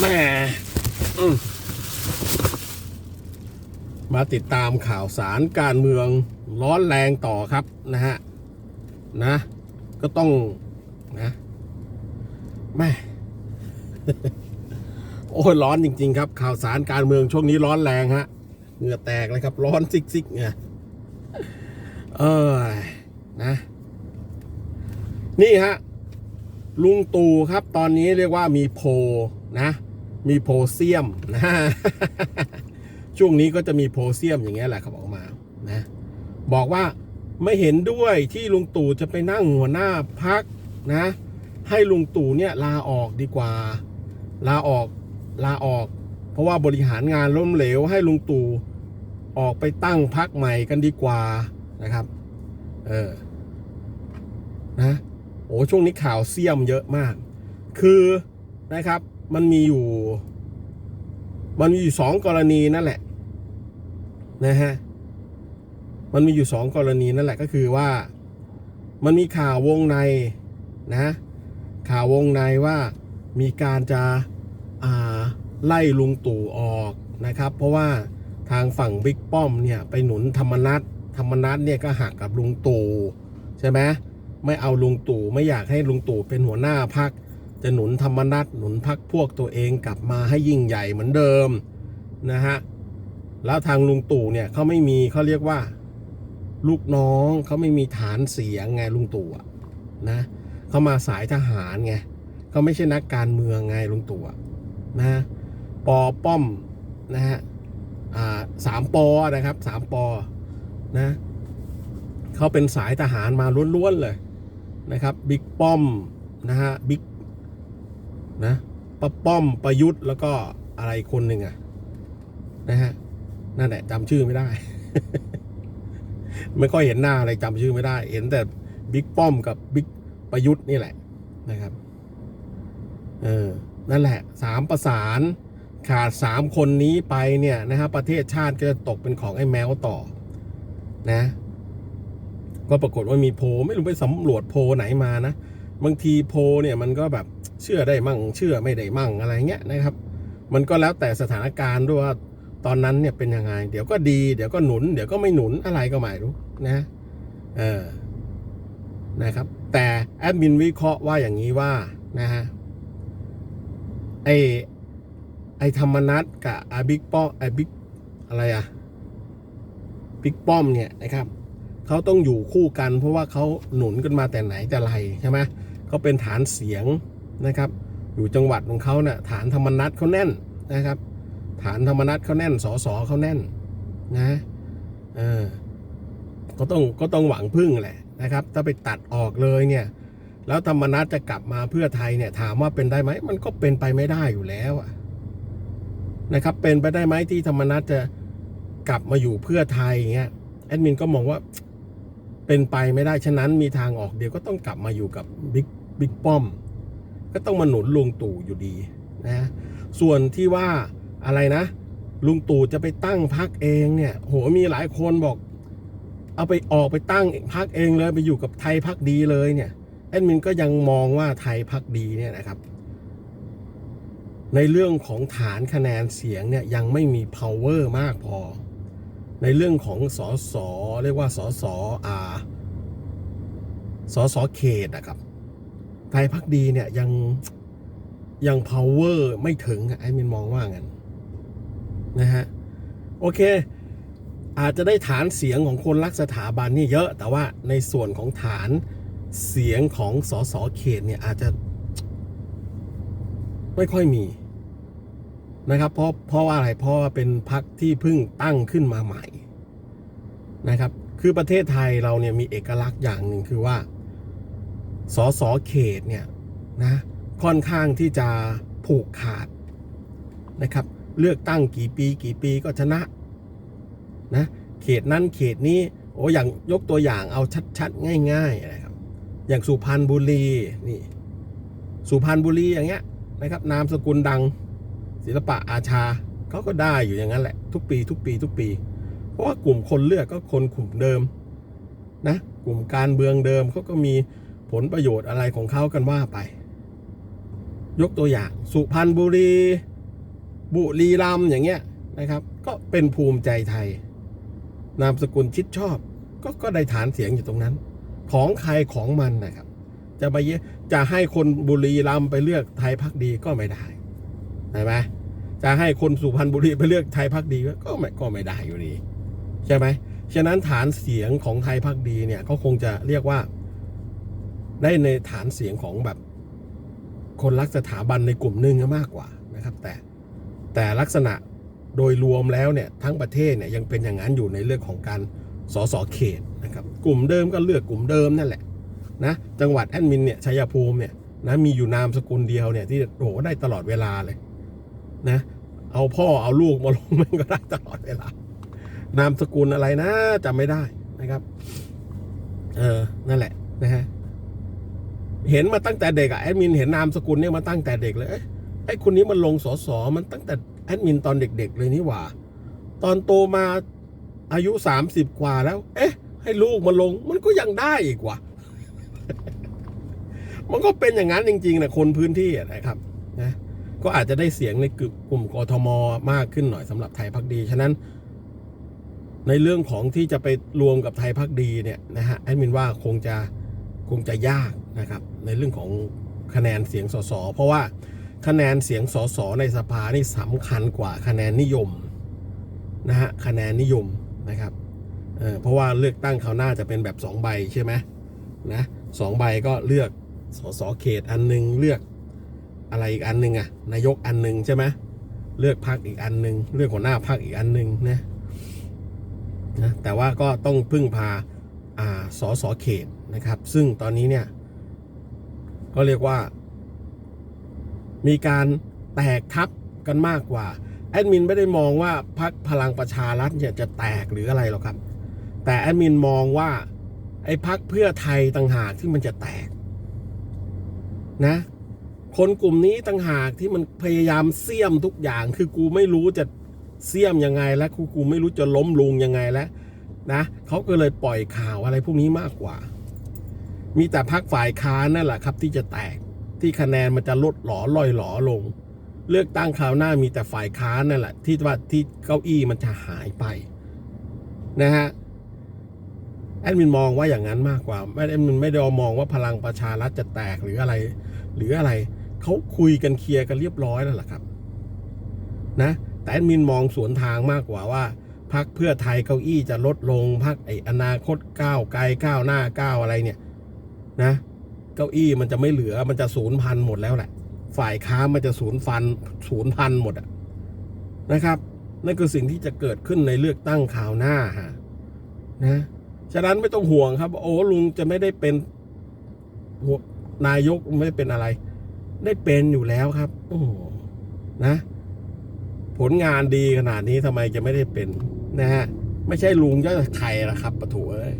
แม่มาติดตามข่าวสารการเมืองร้อนแรงต่อครับนะฮะ นะ ก็ต้องนะแม่โอ้ร้อนจริง ๆ ครับ ข่าวสารการเมืองช่วงนี้ร้อนแรงฮะเหงื่อแตกเลยครับ ร้อนซิกซิกๆเนี่ยเออนะ นี่ฮะลุงตู่ครับ ตอนนี้เรียกว่ามีโพ นะ มีโพเซียมนะช่วงนี้ก็จะมีโพเซียมอย่างเงี้ยแหละครับออกมานะบอกว่าไม่เห็นด้วยที่ลุงตู่จะไปนั่งหัวหน้าพักนะ ให้ลุงตู่เนี่ยลาออกดีกว่า ลาออกลาออก เพราะว่าบริหารงานล้มเหลวให้ลุงตู่ออกไปตั้งพักใหม่กันดีกว่านะครับ เออนะโอ้ช่วงนี้ข่าวเสียมเยอะมาก คือนะครับ มันมีอยู่ มันมีอยู่สองกรณีนั่นแหละ นะฮะ มันมีอยู่สองกรณีนั่นแหละก็คือว่า มันมีข่าววงในนะ ข่าววงในว่ามีการจะอ่าไล่ลุงตู่ออกนะครับ เพราะว่าทางฝั่งบิ๊กป้อมเนี่ยไปหนุนธรรมนัตธรรมนัตเนี่ยก็หักกับลุงตู่ใช่ไหมไม่เอาลุงตู่ไม่อยากให้ลุงตู่เป็นหัวหน้าพัก จะหนุนธรรมนัตหนุนพักพวกตัวเองกลับมาให้ยิ่งใหญ่เหมือนเดิมนะฮะแล้วทางลุงตู่เนี่ยเขาไม่มีเขาเรียกว่า ลูกน้องเขาไม่มีฐานเสียงไงลุงตู่นะเขามาสายทหารไงเขาไม่ใช่นักการเมืองไงลุงตู่นะปอป้อมนะฮะอ่าสามปอนะครับสามปอนะเขาเป็นสายทหารมาล้วนๆเลยนะครับบิ๊กป้อมนะฮะบิ๊ก นะปะป้อมประยุทธ์แล้วก็อะไรคนหนึ่งอะนะฮะนั่นแหละจำชื่อไม่ได้ ไม่ค่อยเห็นหน้าอะไรจำชื่อไม่ได้ เห็นแต่บิ๊กป้อมกับบิ๊กประยุทธ์นี่แหละนะครับ เออ นั่นแหละสามประสานขาดสามคนนี้ไปเนี่ยนะฮะประเทศชาติก็จะตกเป็นของไอ้แมวต่อ นะ ก็ปรากฏว่ามีโพไม่รู้ไปสำรวจโพไหนมานะ บางทีโพเนี่ยมันก็แบบเชื่อได้มั่ง เชื่อไม่ได้มั่งอะไรเงี้ยนะครับ มันก็แล้วแต่สถานการณ์ด้วยว่าตอนนั้นเนี่ยเป็นยังไง เดี๋ยวก็ดีเดี๋ยวก็หนุน เดี๋ยวก็ไม่หนุนอะไรก็ไม่รู้นะเออนะครับแต่แอดมินวิเคราะห์ว่าอย่างนี้ว่านะฮะไอไอธรรมนัตกับไอบิ๊กป้อมไอบิ๊กอะไรอะบิ๊กป้อมเนี่ยนะครับ เขาต้องอยู่คู่กัน เพราะว่าเขาหนุนกันมาแต่ไหนแต่ไรใช่ไหมเขาเป็นฐานเสียงนะครับ อยู่จังหวัดของเขาเนะ่ะฐานธรรมนัตเขาแน่นนะครับ ฐานธรรมนัตเขาแน่นสอสอเขาแน่นนะเออก็ต้องก็ต้องหวังพึ่งแหละนะครับ ถ้าไปตัดออกเลยเนี่ยแล้วธรรมนัตจะกลับมาเพื่อไทยเนี่ยถามว่าเป็นได้ไหมมันก็เป็นไปไม่ได้อยู่แล้วนะครับ เป็นไปได้ไหมที่ธรรมนัตจะกลับมาอยู่เพื่อไทยเงี้ยแอดมินก็มองว่า เป็นไปไม่ได้ฉะนั้นมีทางออกเดียวก็ต้องกลับมาอยู่กับบิ๊กบิ๊กป้อม ก็ต้องมาหนุนลุงตู่อยู่ดีนะส่วนที่ว่าอะไรนะ ลุงตู่จะไปตั้งพักเองเนี่ยโหมีหลายคนบอก เอาไปออกไปตั้งพักเองเลยไปอยู่กับไทยพักดีเลยเนี่ยแอดมินก็ยังมองว่าไทยพักดีเนี่ยนะครับ ในเรื่องของฐานคะแนนเสียงเนี่ยยังไม่มี power มากพอ ในเรื่องของสอสอเรียกว่าสอสออาสอสอเขตนะครับไทยพักดีเนี่ยยังยัง power ไม่ถึงอะแอดมินมองว่างั้นนะฮะ โอเค อาจจะได้ฐานเสียงของคนรักสถาบันนี่เยอะ แต่ว่าในส่วนของฐานเสียงของสสเขตเนี่ยอาจจะไม่ค่อยมี นะครับ เพราะเพราะว่าอะไรเพราะว่าเป็นพักที่เพิ่งตั้งขึ้นมาใหม่นะครับ คือประเทศไทยเราเนี่ยมีเอกลักษณ์อย่างหนึ่งคือว่าสสเขตเนี่ยนะค่อนข้างที่จะผูกขาดนะครับ เลือกตั้งกี่ปีกี่ปีก็ชนะนะเขตนั้นเขตนี้โอ้อย่างยกตัวอย่างเอาชัดๆ ง่ายๆนะครับ อย่างสุพรรณบุรีนี่สุพรรณบุรีอย่างเงี้ยนะครับ นามสกุลดัง ศิลปะอาชาเขาก็ได้อยู่อย่างนั้นแหละ ทุกปี ทุกปี ทุกปี เพราะว่ากลุ่มคนเลือกก็คนกลุ่มเดิมนะกลุ่มการเมืองเดิมเขาก็มีผลประโยชน์อะไรของเขากันว่าไป ยกตัวอย่าง สุพรรณบุรี บุรีรัมย์อย่างเงี้ยนะครับ ก็เป็นภูมิใจไทย นามสกุลชิดชอบ ก็ก็ได้ฐานเสียงอยู่ตรงนั้น ของใครของมันนะครับ จะไปจะให้คนบุรีรัมย์ไปเลือกไทยพักดีก็ไม่ได้ ช่ไหมจะให้คนสุพรรณบุรีไปเลือกไทยพักดีก็ไม่ก็ไม่ได้อยู่ดีใช่ไหมฉะนั้นฐานเสียงของไทยพักดีเนี่ยเขาคงจะเรียกว่า ได้ในฐานเสียงของแบบคนรักสถาบันในกลุ่มหนึ่งมากกว่านะครับ แต่แต่ลักษณะโดยรวมแล้วเนี่ยทั้งประเทศเนี่ยยังเป็นอย่างนั้นอยู่ในเรื่องของการสสเขตนะครับ กลุ่มเดิมก็เลือกกลุ่มเดิมนั่นแหละนะจังหวัดแอดมินเนี่ยชัยภูมิเนี่ยนะมีอยู่นามสกุลเดียวเนี่ยที่โอ้โหได้ตลอดเวลาเลย นะ เอาพ่อเอาลูกมาลงมันก็ได้ตลอดเวลานามสกุลอะไรนะจำไม่ได้นะครับ เออ นั่นแหละ นะฮะ เห็นมาตั้งแต่เด็กอะแอดมินเห็นนามสกุลเนี่ยมาตั้งแต่เด็กเลยเอ๊ะไอ้คนนี้มันลงสอสอมันตั้งแต่แอดมินตอนเด็ก ๆ เลยนี่หว่า ตอนโตมาอายุสามสิบกว่าแล้ว เอ๊ะ ให้ลูกมาลง มันก็ยังได้อีกว่ะมันก็เป็นอย่างนั้นจริงๆนะคนพื้นที่นะครับ ก็อาจจะได้เสียงในกลุ่มกทมมากขึ้นหน่อยสำหรับไทยพักดี ฉะนั้น ในเรื่องของที่จะไปรวมกับไทยพักดีเนี่ยนะฮะแอดมินว่าคงจะคงจะยากนะครับ ในเรื่องของคะแนนเสียงสสเพราะว่าคะแนนเสียงสสในสภานี่สำคัญกว่าคะแนนนิยมนะฮะคะแนนนิยมนะครับเออเพราะว่าเลือกตั้งคราวหน้าจะเป็นแบบสองใบใช่ไหมนะสองใบก็เลือกสสเขตอันหนึงเลือก อะไรอีกอันหนึ่งอะนายกอันหนึ่งใช่ไหมเลือกพักอีกอันหนึ่งเลือกหัวหน้าพักอีกอันหนึ่งนะนะแต่ว่าก็ต้องพึ่งพาอ่าสอสอเขตนะครับ ซึ่งตอนนี้เนี่ยก็เรียกว่า มีการแตกทับกันมากกว่าแอดมินไม่ได้มองว่าพักพลังประชารัฐเนี่ยจะแตกหรืออะไรหรอกครับ แต่แอดมินมองว่าไอ้พักเพื่อไทยต่างหากที่มันจะแตกนะ คนกลุ่มนี้ต่างหากที่มันพยายามเสี่ยมทุกอย่าง คือกูไม่รู้จะเสี่ยมยังไงและครูกูไม่รู้จะล้มลุงยังไงแล้วนะเขาก็เลยปล่อยข่าวอะไรพวกนี้มากกว่า มีแต่พักฝ่ายค้านนั่นแหละครับ ที่จะแตกที่คะแนนมันจะลดหลอลอยหลอลง เลือกตั้งคราวหน้ามีแต่ฝ่ายค้านนั่นแหละ ที่ว่าที่เก้าอี้มันจะหายไปนะฮะแอดมินมองว่าอย่างนั้นมากกว่าไม่แอดมินไม่ได้มองว่าพลังประชารัฐจะแตกหรืออะไร หรืออะไร เขาคุยกันเคลียร์กันเรียบร้อยแล้วล่ะครับ นะ แต่มินมองสวนทางมากกว่าว่าพักเพื่อไทยเก้าอี้จะลดลงพักไออนาคตก้าวไกลก้าวหน้าก้าวอะไรเนี่ยนะเก้าอี้มันจะไม่เหลือมันจะศูนย์พันหมดแล้วแหละ ฝ่ายค้ามันจะศูนย์ฟันศูนย์พันหมดอะนะครับนั่นคือสิ่งที่จะเกิดขึ้นในเลือกตั้งข่าวหน้าฮะนะฉะนั้นไม่ต้องห่วงครับ โอ้ลุงจะไม่ได้เป็นนายกไม่เป็นอะไร ได้เป็นอยู่แล้วครับ โอ้นะ ผลงานดีขนาดนี้ทำไมจะไม่ได้เป็น นะฮะ ไม่ใช่ลุงจะใครล่ะครับปะถูเอ้ย